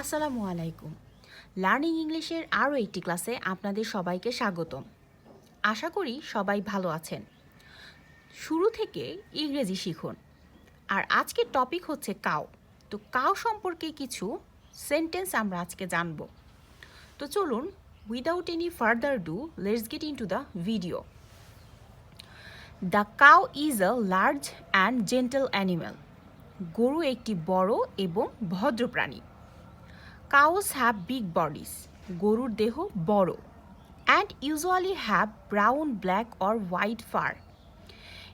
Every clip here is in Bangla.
আসসালামু আলাইকুম। লার্নিং ইংলিশের আরও একটি ক্লাসে আপনাদের সবাইকে স্বাগতম। আশা করি সবাই ভালো আছেন। শুরু থেকে ইংরেজি শিখুন। আর আজকের টপিক হচ্ছে কাউ তো কাউ সম্পর্কে কিছু সেন্টেন্স আমরা আজকে জানব। তো চলুন without any further ado let's get into the video the cow is a large and gentle animal গরু একটি বড় এবং ভদ্র প্রাণী। কাউস হ্যাভ বিগ বডিস গরুর দেহ বড় and usually have brown black or white fur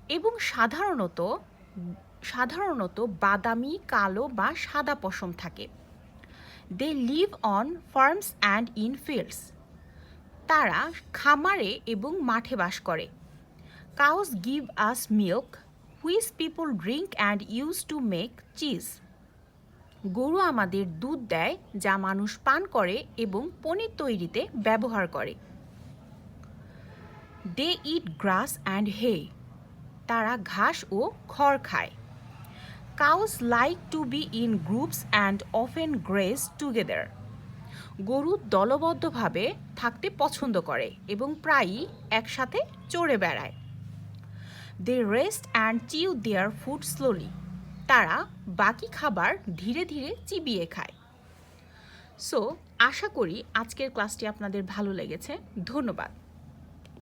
এবং সাধারণত সাধারণত বাদামি, কালো বা সাদা পশম থাকে। They live on farms and in fields তারা খামারে এবং মাঠে বাস করে। Cows give us milk which people drink and use to make cheese গরু আমাদের দুধ দেয়, যা মানুষ পান করে এবং পনির তৈরিতে ব্যবহার করে। দে ইট গ্রাস অ্যান্ড হে তারা ঘাস ও খড় খায়। Cows like to be in groups and often graze together গরু দলবদ্ধভাবে থাকতে পছন্দ করে এবং প্রায়ই একসাথে চড়ে বেড়ায়। They rest and chew their food slowly তারা বাকি খাবার ধীরে ধীরে চিবিয়ে খায়। সো আশা করি আজকের ক্লাসটি আপনাদের ভালো লেগেছে। ধন্যবাদ।